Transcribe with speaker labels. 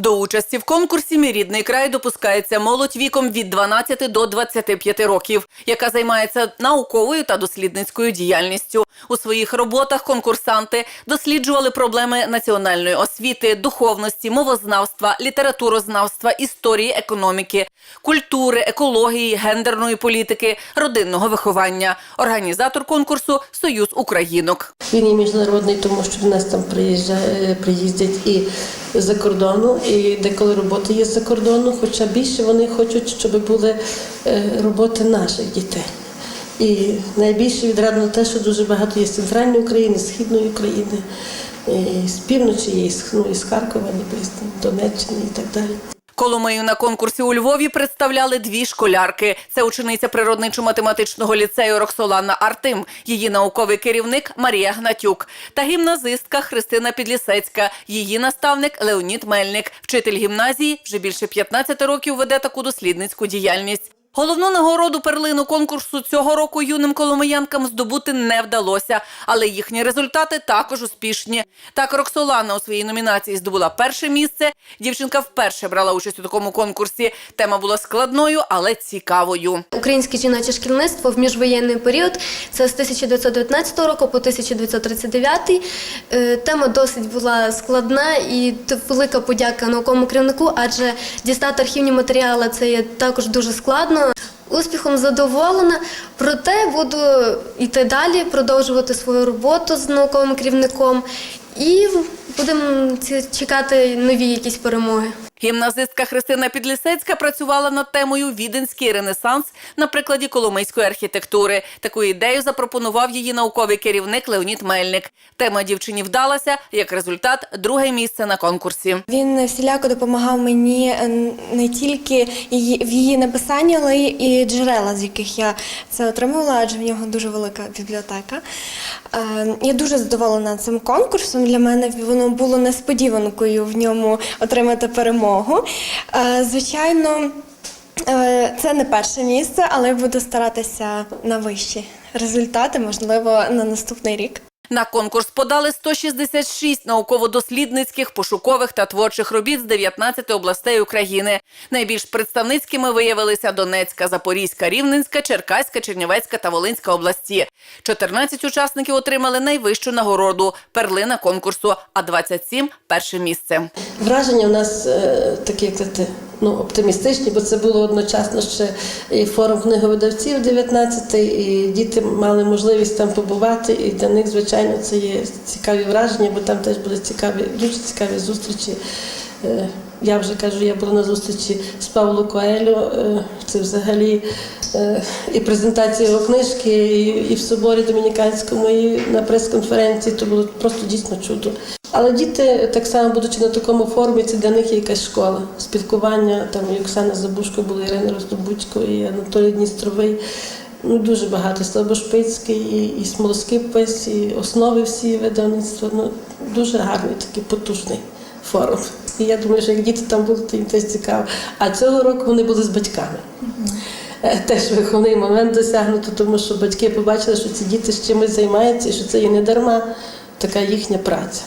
Speaker 1: До участі в конкурсі «Мій рідний край допускається молодь віком від 12 до 25 років, яка займається науковою та дослідницькою діяльністю. У своїх роботах конкурсанти досліджували проблеми національної освіти, духовності, мовознавства, літературознавства, історії, економіки, культури, екології, гендерної політики, родинного виховання. Організатор конкурсу Союз Українок.
Speaker 2: Він є міжнародний, тому що до нас там приїжджає, приїздять і за кордону, і деколи роботи є за кордону, хоча більше вони хочуть, щоб були е, роботи наших дітей. І найбільше відрадно те, що дуже багато є з центральної України, східної України, і з півночі, є, ну, і з Харкова, ніби Донеччини і так далі.
Speaker 1: Коломию на конкурсі у Львові представляли дві школярки. Це учениця природничо-математичного ліцею Роксолана Артим, її науковий керівник Марія Гнатюк та гімназистка Христина Підлісецька, її наставник Леонід Мельник. Вчитель гімназії вже більше 15 років веде таку дослідницьку діяльність. Головну нагороду перлину конкурсу цього року юним коломиянкам здобути не вдалося, але їхні результати також успішні. Так, Роксолана у своїй номінації здобула перше місце. Дівчинка вперше брала участь у такому конкурсі. Тема була складною, але цікавою.
Speaker 3: Українське жіноче шкільництво в міжвоєнний період це з 1919 року по 1939. Е, Тема досить була складна і велика подяка науковому керівнику, адже дістати архівні матеріали це є також дуже складно. Успіхом задоволена, проте буду йти далі, продовжувати свою роботу з науковим керівником і будемо чекати нові якісь перемоги.
Speaker 1: Гімназистка Христина Підлісецька працювала над темою Віденський ренесанс на прикладі коломийської архітектури. Таку ідею запропонував її науковий керівник Леонід Мельник. Тема дівчині вдалася. Як результат, друге місце на конкурсі.
Speaker 4: Він всіляко допомагав мені е, не тільки в її написанні, але й джерела, з яких я це отримувала, адже в нього дуже велика бібліотека. Е, Я дуже задоволена цим конкурсом. Для мене воно було несподіванкою в ньому отримати перемогу. Е, Звичайно, е, це не перше місце, але буду старатися на вищі результати, можливо, на наступний рік.
Speaker 1: На конкурс подали 166 науково-дослідницьких, пошукових та творчих робіт з 19 областей України. Найбільш представницькими виявилися Донецька, Запорізька, Рівненська, Черкаська, Чернівецька та Волинська області. 14 учасників отримали найвищу нагороду перлина конкурсу, а 27 – перше місце.
Speaker 2: Враження у нас е, такі, як ну, оптимістичні, бо це було одночасно ще і форум книговидавців 19-й, і діти мали можливість там побувати, і для них, звичайно, це є цікаві враження, бо там теж були цікаві, дуже цікаві зустрічі. Е, Я вже кажу, я була на зустрічі з Павло Коелю. е, Це взагалі е, і презентація його книжки, і, в соборі Домініканському, і на прес-конференції. То було просто дійсно чудо. Але діти, так само, будучи на такому форумі, це для них є якась школа. Спілкування, там і Оксана Забушко була, Ірина Роздобудько, і Анатолій Дністровий. Ну, дуже багато. Слабошпицький, і, і Смолоскипець, і основи всі видавництва. Ну, дуже гарний, такий потужний форум. І я думаю, що як діти там будуть, то їм теж цікаво. А цього року вони були з батьками. Е, Теж виховний момент досягнуто, тому що батьки побачили, що ці діти з чимось займаються і що це є не дарма така їхня праця.